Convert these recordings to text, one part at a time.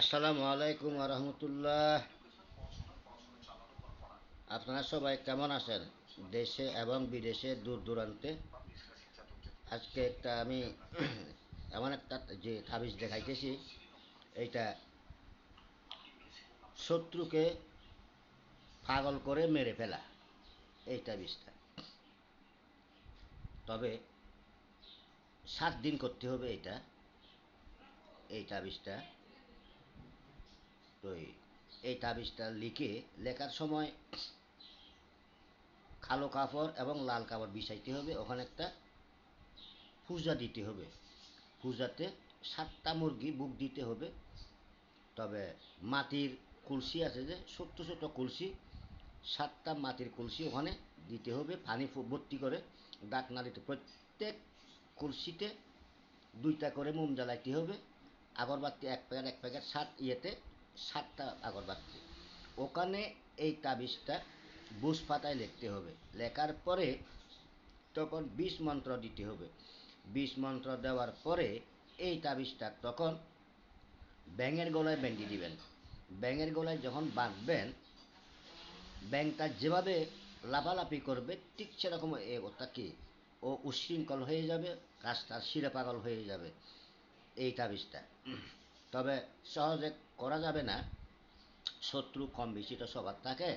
আসসালামু আলাইকুম রহমতুল্লাহ। আপনারা সবাই কেমন আছেন? দেশে এবং বিদেশে দূর দূরান্তে। আজকে একটা আমি এমন একটা যে তাবিজ দেখাইতেছি, এইটা শত্রুকে পাগল করে মেরে ফেলা, এই তাবিজটা। তবে সাত দিন করতে হবে এটা এই তাবিজটা। এই- এই তাবিজটা লিখে লেখার সময় কালো কাপড় এবং লাল কাপড় বিছাইতে হবে। ওখানে একটা পূজা দিতে হবে। পূজাতে সাতটা মুরগি বুক দিতে হবে। তবে মাটির কলসি আছে যে, ছোট্ট ছোট্ট কলসি, সাতটা মাটির কলসি ওখানে দিতে হবে। পানি ভর্তি করে ডাক না দিতে প্রত্যেক কলসিতে দুইটা করে মোম জ্বালাইতে হবে। আগরবাতি এক প্যাকেট এক প্যাকেট, সাত ইয়েতে সাতটা আগরবাতি। ওখানে এই তাবিজটা বুস পাতায় লিখতে হবে। লেখার পরে তখন বিষ মন্ত্র দিতে হবে। বিষ মন্ত্র দেওয়ার পরে এই তাবিজটা তখন ব্যাঙের গলায় বেঁধে দিবেন। ব্যাঙের গলায় যখন বাঁধবেন ব্যাংকটা যেভাবে লাফালাফি করবে, ঠিক সেরকম এ ওটা কি? ও উশৃঙ্খল হয়ে যাবে, কাজটা শিরে পাগল হয়ে যাবে। এই তাবিজটা। তবে সহজে করা যাবে না। শত্রু কম বেশি তো সবার থাকে,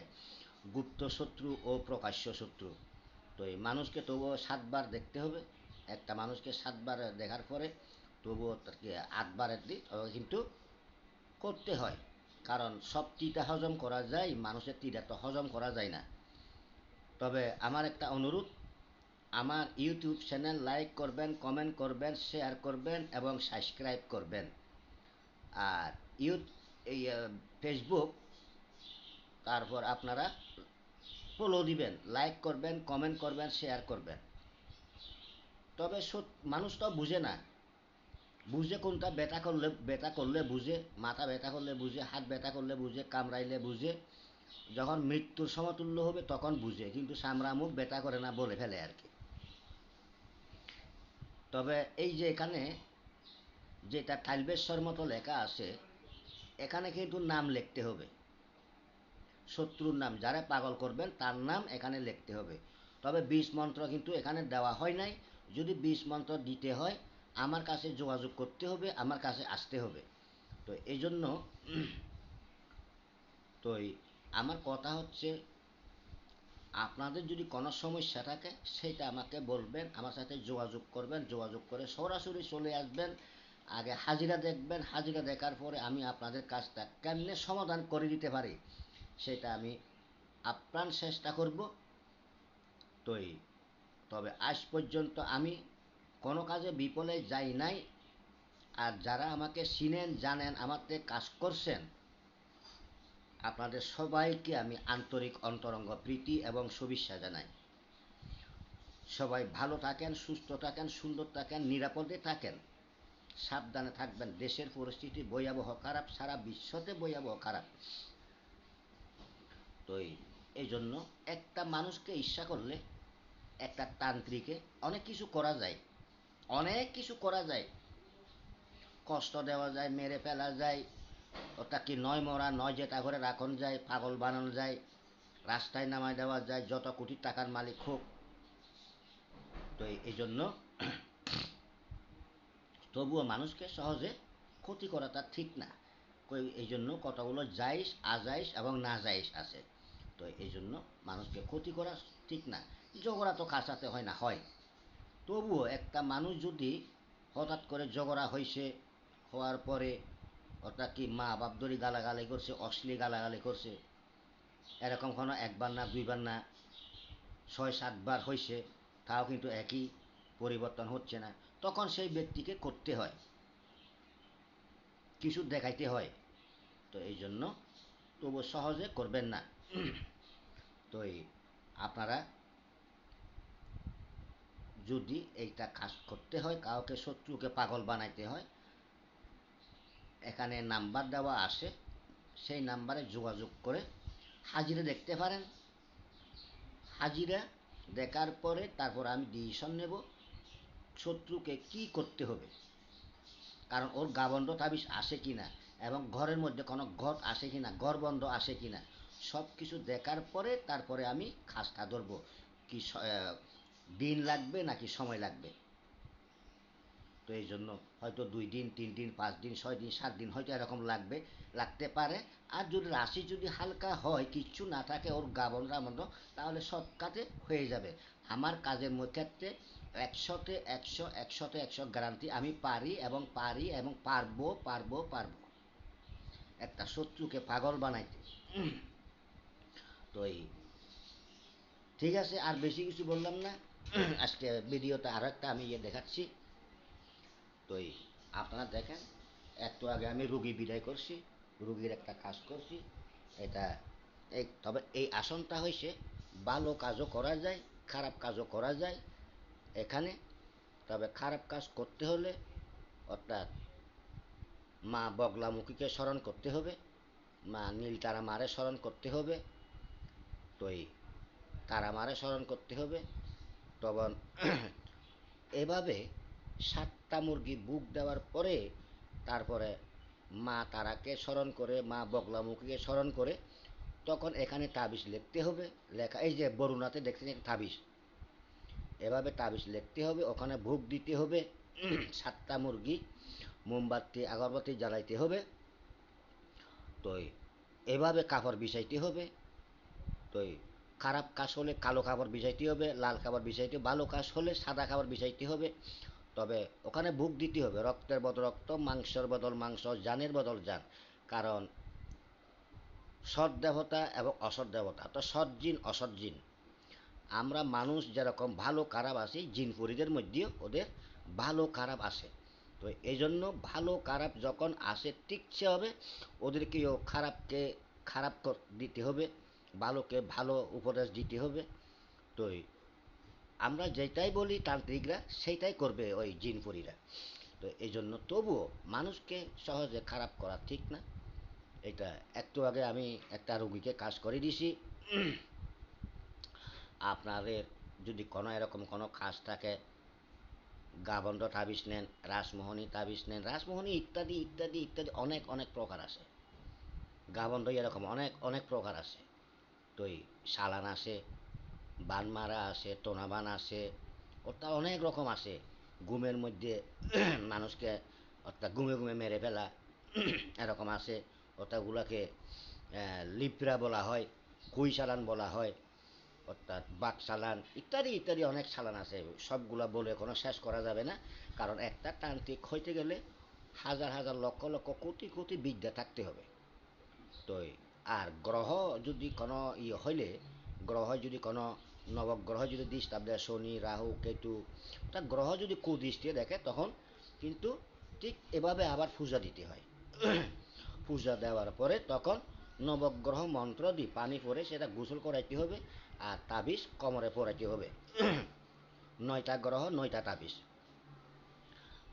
গুপ্ত শত্রু ও প্রকাশ্য শত্রু। তো এই মানুষকে তবুও সাতবার দেখতে হবে। একটা মানুষকে সাতবার দেখার পরে তবুও তাকে আটবারের দিক কিন্তু করতে হয়। কারণ সব টিটা হজম করা যায়, মানুষের টিটা তো হজম করা যায় না। তবে আমার একটা অনুরোধ, আমার ইউটিউব চ্যানেল লাইক করবেন, কমেন্ট করবেন, শেয়ার করবেন এবং সাবস্ক্রাইব করবেন। আর ইউথ, এই ফেসবুক তারপর আপনারা ফলো দিবেন লাইক করবেন কমেন্ট করবেন শেয়ার করবেন। তবে মানুষ তো বুঝে না। বুঝে কোনটা ব্যথা করলে ব্যথা করলে বুঝে, মাথা ব্যথা করলে বুঝে, হাত ব্যথা করলে বুঝে, কামড়াইলে বুঝে, যখন মৃত্যুর সমতুল্য হবে তখন বুঝে, কিন্তু সামরা মুখ ব্যথা করে না বলে ফেলে আর কি। তবে এই যে এখানে যেটা টাইলবেশ্বর মতো লেখা আছে, এখানে কিন্তু নাম লিখতে হবে। শত্রুর নাম, যারা পাগল করবেন, তার নাম এখানে লিখতে হবে। তবে বিষ মন্ত্র কিন্তু এখানে দেওয়া হয় নাই। যদি বিষ মন্ত্র দিতে হয়, আমার কাছে যোগাযোগ করতে হবে, আমার কাছে আসতে হবে। তো এই জন্য, তো আমার কথা হচ্ছে, আপনাদের যদি কোনো সমস্যা থাকে, সেটা আমাকে বলবেন, আমার সাথে যোগাযোগ করবেন, যোগাযোগ করে সরাসরি চলে আসবেন। আগে হাজিরা দেখবেন, হাজিরা দেখার পরে আমি আপনাদের কাজটা কেমনে সমাধান করে দিতে পারি, সেটা আমি আপ্রাণ চেষ্টা করব। তো তবে আজ পর্যন্ত আমি কোনো কাজে বিপলে যাই নাই। আর যারা আমাকে চিনেন, জানেন আমাকে কাজ করছেন, আপনাদের সবাইকে আমি আন্তরিক অন্তরঙ্গ প্রীতি এবং শুভেচ্ছা জানাই। সবাই ভালো থাকেন, সুস্থ থাকেন, সুন্দর থাকেন, নিরাপদে থাকেন। সাবধানে থাকবেন। দেশের পরিস্থিতি ভয়াবহ, খারাপ, সারা বিশ্বতে ভয়াবহ, খারাপ। তো এই- জন্য একটা মানুষকে ইচ্ছা করলে, একটা তান্ত্রিকে অনেক কিছু করা যায়। অনেক কিছু করা যায়। কষ্ট দেওয়া যায়, মেরে ফেলা যায়, ওটা কি নয় মরা, নয় যেটা ঘরে রাখন যায়, পাগল বানানো যায়, রাস্তায় নামায় দেওয়া যায়, যত কোটি টাকার মালিক হোক। তো এই জন্য তবুও মানুষকে সহজে ক্ষতি করাটা ঠিক না। এই জন্য কতগুলো জাইশ আজাইশ এবং না জাইশ আছে। তো এই জন্য মানুষকে ক্ষতি করা ঠিক না। ঝগড়া তো কাছাতে হয় না, হয়। তবুও একটা মানুষ যদি হঠাৎ করে ঝগড়া হয়েছে হওয়ার পরে ওটা কি মা বাপ ধরে গালাগালি করছে, অশ্লীল গালাগালি করছে, এরকম কোনো একবার না, দুইবার না, ছয় সাতবার হয়েছে তাও কিন্তু একই পরিবর্তন হচ্ছে না। তখন সেই ব্যক্তিকে করতে হয়। কিছু দেখাইতে হয়। তো এই জন্য তবু সহজে করবেন না। তো এই আপনারা যদি এইটা কাজ করতে হয়, কাউকে শত্রুকে পাগল বানাইতে হয়, এখানে নাম্বার দেওয়া আসে, সেই নাম্বারে যোগাযোগ করে হাজিরা দেখতে পারেন। হাজিরা দেখার পরে তারপর আমি ডিসিশন নেব। শত্রুকে কি করতে হবে? কারণ ওর গাবন্ড তাবিজ আসে কি না এবং ঘরের মধ্যে কোনো ঘর আসে কিনা ঘর বন্ধ আসে কিনা সব কিছু দেখার পরে তারপরে আমি খাসটা ধরবো। কি দিন লাগবে নাকি সময় লাগবে? তো এই জন্য হয়তো দুই দিন, তিন দিন, পাঁচ দিন, ছয় দিন, সাত দিন হয়তো এরকম লাগবে, লাগতে পারে। আর যদি রাশি যদি হালকা হয়, কিচ্ছু না থাকে ওর গাবনরা মতো তাহলে সব কাজে হয়ে যাবে। আমার কাজের ক্ষেত্রে একশোতে একশো একশোতে একশো গ্যারান্টি আমি পারি এবং পারি এবং পারব পারব পারব। একটা শত্রুকে পাগল বানাইতে। তো এই, ঠিক আছে, আর বেশি কিছু বললাম না। আজকে ভিডিওতে আরও একটা আমি ইয়ে দেখাচ্ছি। তো এই, আপনারা দেখেন একটু আগে আমি রুগী বিদায় করছি, রুগীর একটা কাজ করছি, এটা এই, তবে এই আসনটা হয়েছে ভালো কাজও করা যায়, খারাপ কাজও করা যায় এখানে। তবে খারাপ কাজ করতে হলে অর্থাৎ মা বগলামুখীকে স্মরণ করতে হবে, মা নীল তারা মারে স্মরণ করতে হবে তো এই তারা মারে স্মরণ করতে হবে। তখন এভাবে সাতটা মুরগি বুক দেওয়ার পরে তারপরে মা তারাকে স্মরণ করে, মা বগলামুখীকে স্মরণ করে, তখন এখানে তাবিজ লিখতে হবে। লেখা এই যে বরুণাতে দেখছেন তাবিজ। এভাবে তাবিজ লিখতে হবে, ওখানে ভোগ দিতে হবে, সাতটা মুরগি, মোমবাতি, আগরবাতি জ্বালাইতে হবে। তো এভাবে কাপড় বিছাইতে হবে। তো খারাপ কাজ হলে কালো কাপড় বিছাইতে হবে, লাল কাপড় বিছাইতে ভালো কাজ হলে সাদা কাপড় বিছাইতে হবে। তবে ওখানে ভোগ দিতে হবে, রক্তের বদল রক্ত, মাংসের বদল মাংস, জানের বদল জান। কারণ সৎ দেবতা এবং অসৎ দেবতা, তো সৎ জিন, অসৎ জিন। আমরা মানুষ যেরকম ভালো খারাপ আছি জিনপুরীদের মধ্যে ওদের ভালো খারাপ আসে তো এই জন্য ভালো খারাপ যখন আসে টিকছে হবে ওদেরকেও খারাপকে খারাপ দিতে হবে, ভালোকে ভালো উপদেশ দিতে হবে। তো আমরা যেটাই বলি তান্ত্রিকরা, সেইটাই করবে ওই জিনপুরীরা তো এই জন্য তবুও মানুষকে সহজে খারাপ করা ঠিক না। এটা একটু আগে আমি একটা রুগীকে কাজ করে দিছি আপনাদের যদি কোনো এরকম কোনো কাজ থাকে, গাবন্ধ তাবিজ নেন রাসমোহনী তাবিজ নেন রাসমোহনী ইত্যাদি ইত্যাদি ইত্যাদি অনেক অনেক প্রকার আছে। গাবন্ধ এরকম অনেক অনেক প্রকার আছে। তো এই সালান আছে, বানমারা আছে, টোনাবান আছে অর্থাৎ অনেক রকম আছে। ঘুমের মধ্যে মানুষকে অর্থাৎ ঘুমে ঘুমে মেরে ফেলা এরকম আছে। অর্থাৎ ওগুলাকে লিপরা বলা হয়, কুই সালান বলা হয়। অর্থাৎ বাক সালান ইত্যাদি ইত্যাদি অনেক সালান আছে। সবগুলা বলে কোনো শেষ করা যাবে না। কারণ একটা তান্ত্রিক হইতে গেলে হাজার হাজার লক্ষ লক্ষ কোটি কোটি বিদ্যা থাকতে হবে। তো আর গ্রহ যদি কোনো ইয়ে হইলে, গ্রহ যদি কোনো নবগ্রহ যদি ডিস্টার্ব দেয়, শনি, রাহু, কেতু, তা গ্রহ যদি কুদৃষ্টি দেখে, তখন কিন্তু ঠিক এভাবে আবার পূজা দিতে হয়। পূজা দেওয়ার পরে তখন নবগ্রহ মন্ত্র দিয়ে পানি পরে সেটা গোসল করাইতে হবে আর তাবিজ কমরে পরাইতে হবে। নয়টা গ্রহ, নয়টা তাবিজ।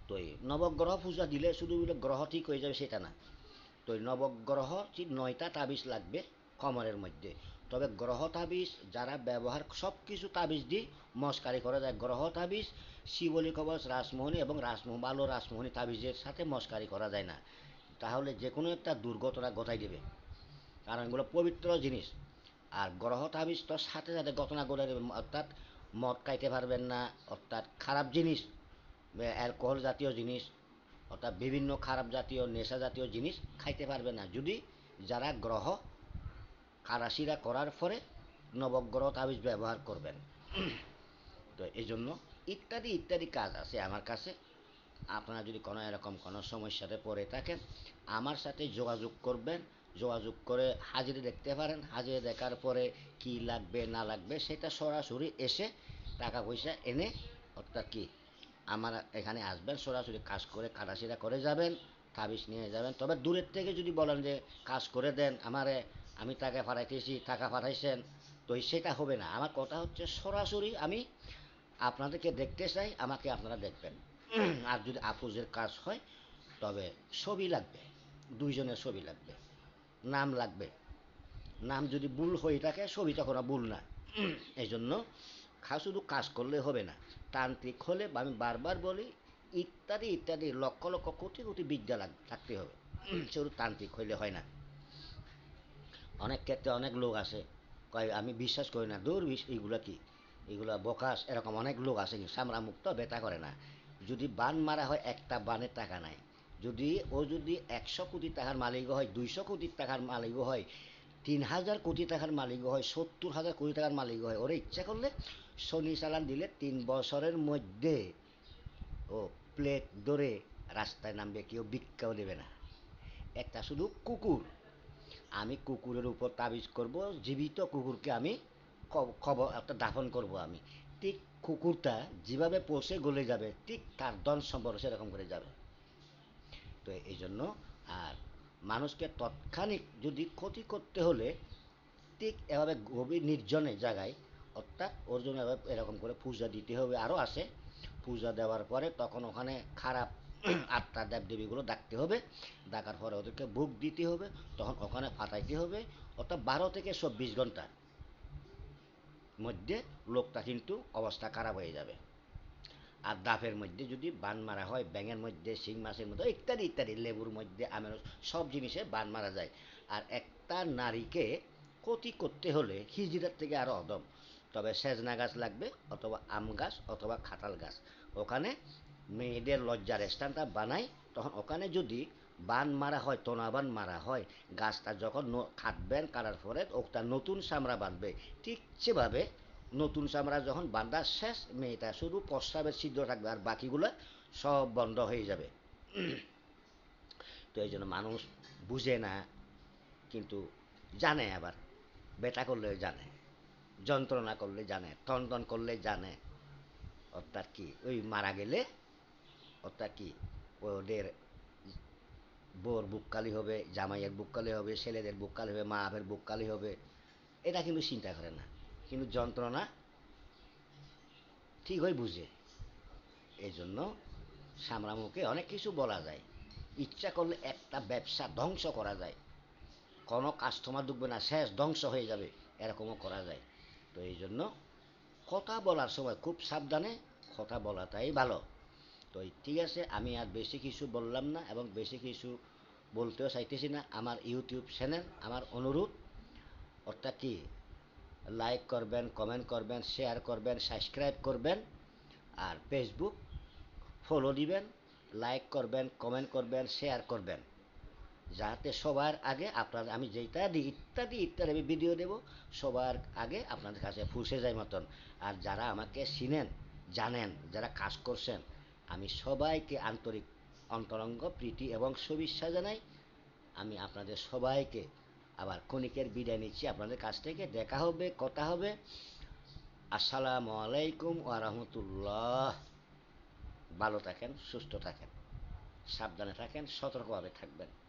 তো এই নবগ্রহ পূজা দিলে শুধু বলে গ্রহ ঠিক হয়ে যাবে সেটা না। তো এই নবগ্রহ ঠিক নয়টা তাবিজ লাগবে কমরের মধ্যে। তবে গ্রহ তাবিজ যারা ব্যবহার সব কিছু তাবিজ দিয়ে মস্কারি করা যায়। গ্রহ তাবিজ শিবলী কবচ, রাসমোহনী এবং রাসমোহন ভালো রাসমোহনী তাবিজের সাথে মস্কারি করা যায় না। তাহলে যে কোনো একটা দুর্ঘটনা ঘটাই দেবে। কারণ এগুলো পবিত্র জিনিস। আর গ্রহ তাবিজ তো সাথে সাথে ঘটনা ঘটে দেবে অর্থাৎ মদ খাইতে পারবেন না, অর্থাৎ খারাপ জিনিস অ্যালকোহল জাতীয় জিনিস, অর্থাৎ বিভিন্ন খারাপ জাতীয়, নেশা জাতীয় জিনিস খাইতে পারবে না। যদি যারা গ্রহ কারাশিরা করার পরে নবগ্রহ তাবিজ ব্যবহার করবেন। তো এই জন্য ইত্যাদি ইত্যাদি কাজ আছে আমার কাছে। আপনারা যদি কোনো এরকম কোনো সমস্যাতে পড়ে থাকেন, আমার সাথে যোগাযোগ করবেন। যোগাযোগ করে হাজিরে দেখতে পারেন। হাজিরে দেখার পরে কি লাগবে, না লাগবে, সেটা সরাসরি এসে টাকা পয়সা এনে, অর্থাৎ কি আমার এখানে আসবেন, সরাসরি কাজ করে কাটাছিরা করে যাবেন, তাবিজ নিয়ে যাবেন। তবে দূরের থেকে যদি বলেন যে কাজ করে দেন, আমারে, আমি টাকা পাঠাইতেছি, টাকা পাঠাইছেন, তো সেটা হবে না। আমার কথা হচ্ছে সরাসরি আমি আপনাদেরকে দেখতে চাই, আমাকে আপনারা দেখবেন। আর যদি আপুজের কাজ হয়, তবে ছবি লাগবে, দুইজনের ছবি লাগবে। নাম লাগবে। নাম যদি ভুল হয়ে থাকে, ছবি তখন ভুল না। এই জন্য শুধু কাজ করলে হবে না। তান্ত্রিক হলে আমি বারবার বলি, ইত্যাদি ইত্যাদি, লক্ষ লক্ষ কোটি কোটি বিদ্যা লাগ থাকতে হবে। শুধু তান্ত্রিক হইলে হয় না। অনেক ক্ষেত্রে অনেক লোক আছে কয়, আমি বিশ্বাস করি না, দূর এইগুলা কি? এগুলা বকাস, এরকম অনেক লোক আছে সামরা মুক্ত বেতা করে না। যদি বান মারা হয়, একটা বানের টাকা নাই। যদি ও যদি একশো কোটি টাকার মালিক হয়, দুইশো কোটি টাকার মালিক হয়, তিন হাজার কোটি টাকার মালিক হয়, সত্তর হাজার কোটি টাকার মালিক হয়, ওরা ইচ্ছা করলে শনি চালান দিলে তিন বছরের মধ্যে ও প্লেট ধরে রাস্তায় নামবে, কেউ ভিক্ষাও দেবে না। একটা শুধু কুকুর। আমি কুকুরের উপর তাবিজ করব, জীবিত কুকুরকে আমি খবর, একটা দাফন করব আমি। ঠিক কুকুরটা যেভাবে পোষে গলে যাবে, ঠিক তার দন সম্পর্ক সেরকম করে যাবে। তো এই জন্য আর মানুষকে তৎক্ষণিক যদি ক্ষতি করতে হলে ঠিক এভাবে গভীর নির্জনে জায়গায় অর্থাৎ ওর জন্য এরকম করে পূজা দিতে হবে আরও আসে। পূজা দেওয়ার পরে তখন ওখানে খারাপ আত্মা দেব দেবীগুলো ডাকতে হবে। ডাকার পরে ওদেরকে বুক দিতে হবে। তখন ওখানে ফাটাইতে হবে। অর্থাৎ বারো থেকে চব্বিশ ঘণ্টা মধ্যে লোকটা কিন্তু অবস্থা খারাপ হয়ে যাবে। আর দাফের মধ্যে যদি বান মারা হয়, ব্যাঙের মধ্যে, শিং মাছের মধ্যে ইত্যাদি ইত্যাদি, লেবুর মধ্যে আমের সব জিনিসে বান মারা যায়। আর একটা নারীকে ক্ষতি করতে হলে হিজড়ার থেকে আরও অদম তবে সেজনা গাছ লাগবে, অথবা আম গাছ, অথবা খাটাল গাছ। ওখানে মেয়েদের লজ্জার স্থানটা বানায় তখন ওখানে যদি বান মারা হয় তোনা বান মারা হয়, গাছটা যখন খাটবেন, কাটার পরে ওটা নতুন চামড়া বাঁধবে, ঠিক সেভাবে নতুন চামড়া যখন বাঁধা শেষ, মেয়েটা শুধু প্রস্রাবের ছিদ্র থাকবে আর বাকিগুলো সব বন্ধ হয়ে যাবে। তো এই জন্য মানুষ বুঝে না, কিন্তু জানে আবার। বেটা করলে জানে, যন্ত্রণা করলে জানে টন করলে জানে। অর্থাৎ কি, ওই মারা গেলে, অর্থাৎ কি, ওদের বোর বুককালি হবে, জামাইয়ের বুককালি হবে, ছেলেদের বুককালি হবে, মা বাপের বুককালি হবে, এটা কিন্তু চিন্তা করে না। কিন্তু যন্ত্রণা ঠিকই বুঝে। এই জন্য সামরামুখে অনেক কিছু বলা যায়। ইচ্ছা করলে একটা ব্যবসা ধ্বংস করা যায়। কোনো কাস্টমার ঢুকবে না, শেষ ধ্বংস হয়ে যাবে, এরকমও করা যায়। তো এই জন্য কথা বলার সময় খুব সাবধানে কথা বলাটাই ভালো। তো ঠিক আছে, আমি আর বেশি কিছু বললাম না এবং বেশি কিছু বলতেও চাইতেছি না। আমার ইউটিউব চ্যানেল, আমার অনুরোধ, অর্থাৎ কি লাইক করবেন কমেন্ট করবেন শেয়ার করবেন সাবস্ক্রাইব করবেন আর ফেসবুক ফলো দিবেন লাইক করবেন কমেন্ট করবেন শেয়ার করবেন। যাতে সবার আগে আপনার, আমি যেটা দিই ইত্যাদি ইত্যাদি আমি ভিডিও দেব, সবার আগে আপনাদের কাছে ফুসে যায় মতন। আর যারা আমাকে চিনেন, জানেন, যারা কাজ করছেন, আমি সবাইকে আন্তরিক, অন্তরঙ্গ, প্রীতি এবং শুভেচ্ছা জানাই। আমি আপনাদের সবাইকে আবার ক্ষণিকের বিদায় নিচ্ছি। আপনাদের কাছ থেকে দেখা হবে, কথা হবে। আসসালামু আলাইকুম ওয়া রাহমাতুল্লাহ। ভালো থাকেন, সুস্থ থাকেন, সাবধানে থাকেন, সতর্কভাবে থাকবেন।